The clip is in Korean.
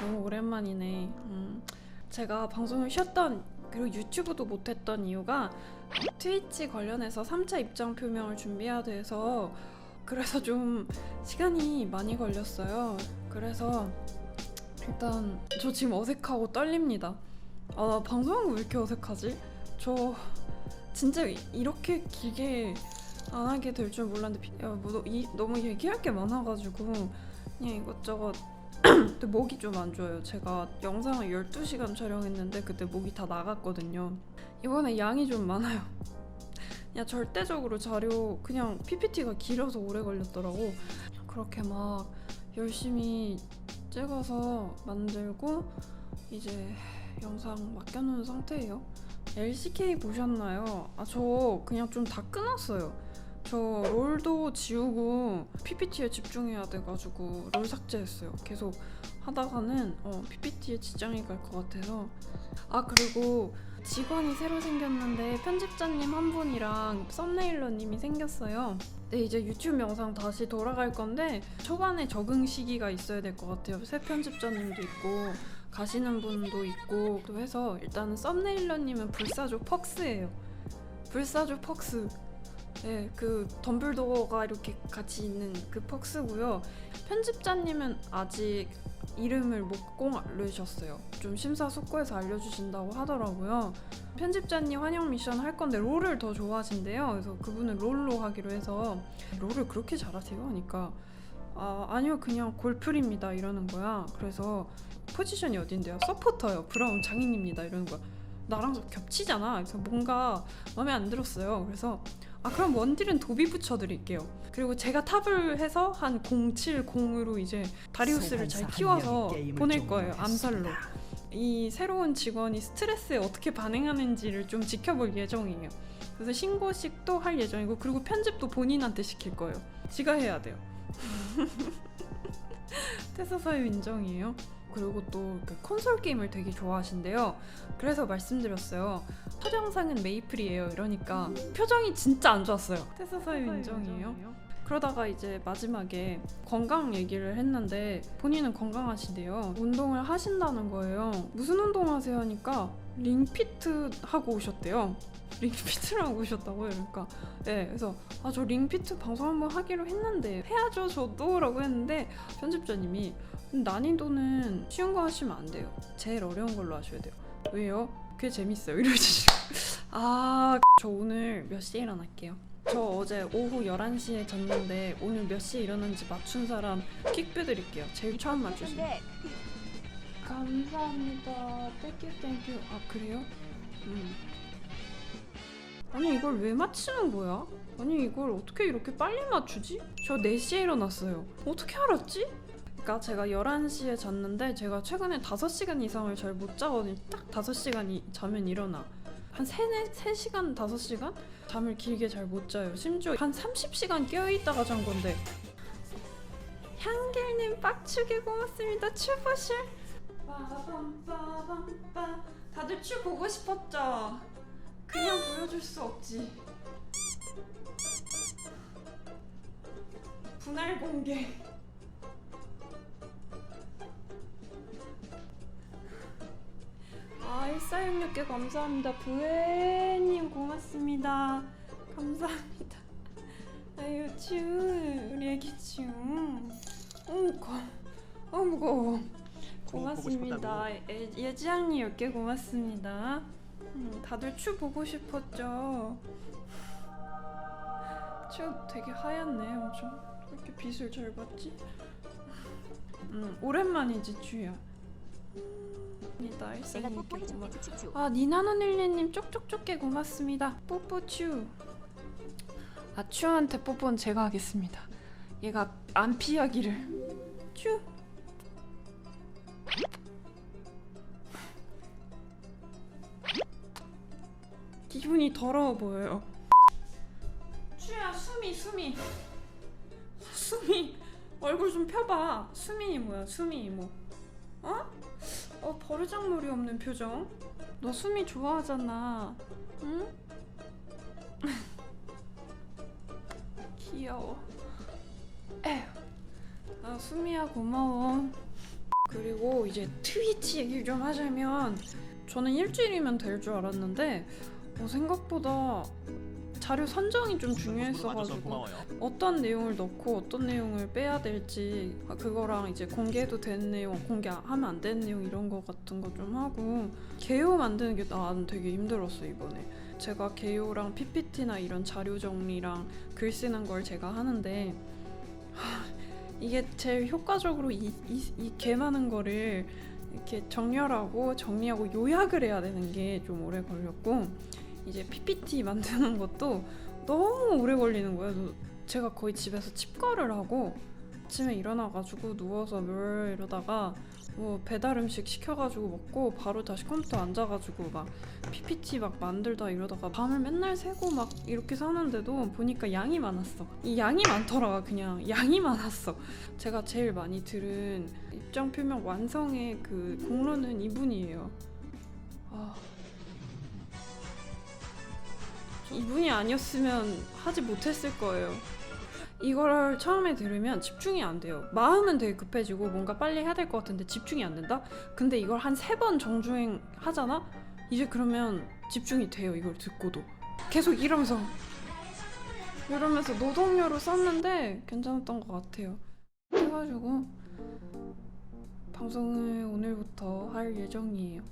너무 오랜만이네. 음, 제가 방송을 쉬었던 그리고 유튜브도 못했던 이유가 트위치 관련해서 3차 입장 표명을 준비해야 돼서 그래서 좀 시간이 많이 걸렸어요. 그래서 일단 저 지금 어색하고 떨립니다. 아, 나 방송하는 거왜 이렇게 어색하지? 저 진짜 이렇게 길게 안 하게 될 줄 몰랐는데 비- 야, 뭐, 너- 이, 너무 얘기할 게 많아가지고 그냥 이것저것 근데 목이 좀 안 좋아요. 제가 영상을 12시간 촬영했는데 그때 목이 다 나갔거든요. 이번에 양이 좀 많아요. 그냥 절대적으로 자료 그냥 PPT가 길어서 오래 걸렸더라고. 그렇게 막 열심히 찍어서 만들고 이제 영상 맡겨놓은 상태예요. LCK 보셨나요? 아 저 그냥 좀 다 끊었어요. 저 롤도 지우고 PPT에 집중해야 돼가지고 롤 삭제했어요. 계속 하다가는 어, PPT에 지장이 갈 것 같아서 아 그리고 직원이 새로 생겼는데 편집자님 한 분이랑 썸네일러님이 생겼어요. 네 이제 유튜브 영상 다시 돌아갈 건데 초반에 적응 시기가 있어야 될 것 같아요. 새 편집자님도 있고 가시는 분도 있고 또 해서 일단은 썸네일러님은 불사조 퍽스예요. 불사조 퍽스. 네, 그 덤블도어가 이렇게 같이 있는 그 퍽스고요. 편집자님은 아직 이름을 못 공알려주셨어요. 좀 심사숙고해서 알려주신다고 하더라고요. 편집자님 환영 미션 할 건데 롤을 더 좋아하신대요. 그래서 그분은 롤로 하기로 해서 롤을 그렇게 잘하세요? 하니까 아 아니요 그냥 골프입니다 이러는 거야. 그래서 포지션이 어딘데요? 서포터요. 브라운 장인입니다 이러는 거야. 나랑 좀 겹치잖아. 그래서 뭔가 마음에 안 들었어요. 그래서 아 그럼 원딜은 도비 붙여드릴게요. 그리고 제가 탑을 해서 한 070으로 이제 다리우스를 잘 키워서 보낼 거예요. 암살로. 이 새로운 직원이 스트레스에 어떻게 반응하는지를 좀 지켜볼 예정이에요. 그래서 신고식도 할 예정이고 그리고 편집도 본인한테 시킬 거예요. 지가 해야 돼요. 태사사유 인정이에요. 그리고 또 그 콘솔 게임을 되게 좋아하신대요. 그래서 말씀드렸어요. 첫 영상은 메이플이에요. 이러니까 표정이 진짜 안 좋았어요. 태사사유 인정이에요. 그러다가 이제 마지막에 건강 얘기를 했는데 본인은 건강하시대요. 운동을 하신다는 거예요. 무슨 운동 하세요 하니까 링피트 하고 오셨대요. 링피트를 하고 오셨다고요. 그러니까 네, 그래서 아 저 링피트 방송 한번 하기로 했는데 해야죠 저도라고 했는데 편집자님이 난이도는 쉬운 거 하시면 안 돼요. 제일 어려운 걸로 하셔야 돼요. 왜요? 그게 재밌어요. 이러시고 아저 오늘 몇 시에 일어날게요. 저 어제 오후 11시에 잤는데 오늘 몇 시에 일어났는지 맞춘 사람 킥뷰 드릴게요. 제일 처음 맞추신 감사합니다. 땡큐 땡큐. 아 그래요? 음. 아니 이걸 왜 맞히는 거야? 아니 이걸 어떻게 이렇게 빨리 맞추지? 저 4시에 일어났어요. 어떻게 알았지? 그러니까 제가 11시에 잤는데 제가 최근에 5시간 이상을 잘 못 자거든요. 딱 5시간 자면 일어나. 한 3, 3시간, 5시간? 잠을 길게 잘 못 자요. 심지어 한 30시간 깨어있다가 잔 건데. 향길님 빡추게 고맙습니다. 추보실. 다들 추 보고 싶었죠? 그냥 보여줄 수 없지. 분할 공개. 아 1466개 감사합니다. 부회님 고맙습니다. 감사합니다. 아유 추 우리 애기 추 어머 거어 무거워 고맙습니다. 예, 예지양님 10개 고맙습니다. 음, 다들 추 보고 싶었죠? 추 되게 하얗네 엄청. 왜 이렇게 빛을 잘 받지? 음, 오랜만이지 추야. 내가 뽀뽀해줄게 고마. 츠츠츠 아 니나노닐리님 쪽쪽쪽게 고맙습니다. 뽀뽀 추. 아 추한테 뽀뽀는 제가 하겠습니다. 얘가 안 피하기를. 추. 기분이 더러워 보여요. 추야 수미 수미 수미 얼굴 좀 펴봐. 수미 뭐야 수미 이모. 어? 어 버르장머리 없는 표정. 너 수미 좋아하잖아. 응? 귀여워. 에휴. 아 수미야 고마워. 그리고 이제 트위치 얘기를 좀 하자면 저는 일주일이면 될 줄 알았는데 어, 생각보다 자료 선정이 좀 중요했어가지고 고마워요. 어떤 내용을 넣고 어떤 내용을 빼야 될지 아, 그거랑 이제 공개해도 되는 내용, 공개하면 안 되는 내용 이런 거 같은 거 좀 하고 개요 만드는 게 나는 되게 힘들었어 이번에. 제가 개요랑 PPT나 이런 자료 정리랑 글 쓰는 걸 제가 하는데 하, 이게 제일 효과적으로 이, 이, 이개 많은 거를 이렇게 정렬하고 정리하고 요약을 해야 되는 게 좀 오래 걸렸고 이제 PPT 만드는 것도 너무 오래 걸리는 거예요. 그래서 제가 거의 집에서 칩거를 하고 아침에 일어나가지고 누워서 뭘 이러다가 뭐 배달 음식 시켜가지고 먹고 바로 다시 컴퓨터 앉아가지고 막 PPT 막 만들다 이러다가 밤을 맨날 새고 막 이렇게 사는데도 보니까 양이 많았어. 이 양이 많더라 그냥 양이 많았어. 제가 제일 많이 들은 입장 표명 완성의 그 공로는 이분이에요. 아. 이분이 아니었으면 하지 못했을 거예요. 이걸 처음에 들으면 집중이 안 돼요. 마음은 되게 급해지고 뭔가 빨리 해야 될 것 같은데 집중이 안 된다? 근데 이걸 한 세 번 정주행 하잖아? 이제 그러면 집중이 돼요. 이걸 듣고도. 계속 이러면서. 이러면서 노동요로 썼는데 괜찮았던 것 같아요. 해가지고 방송을 오늘부터 할 예정이에요.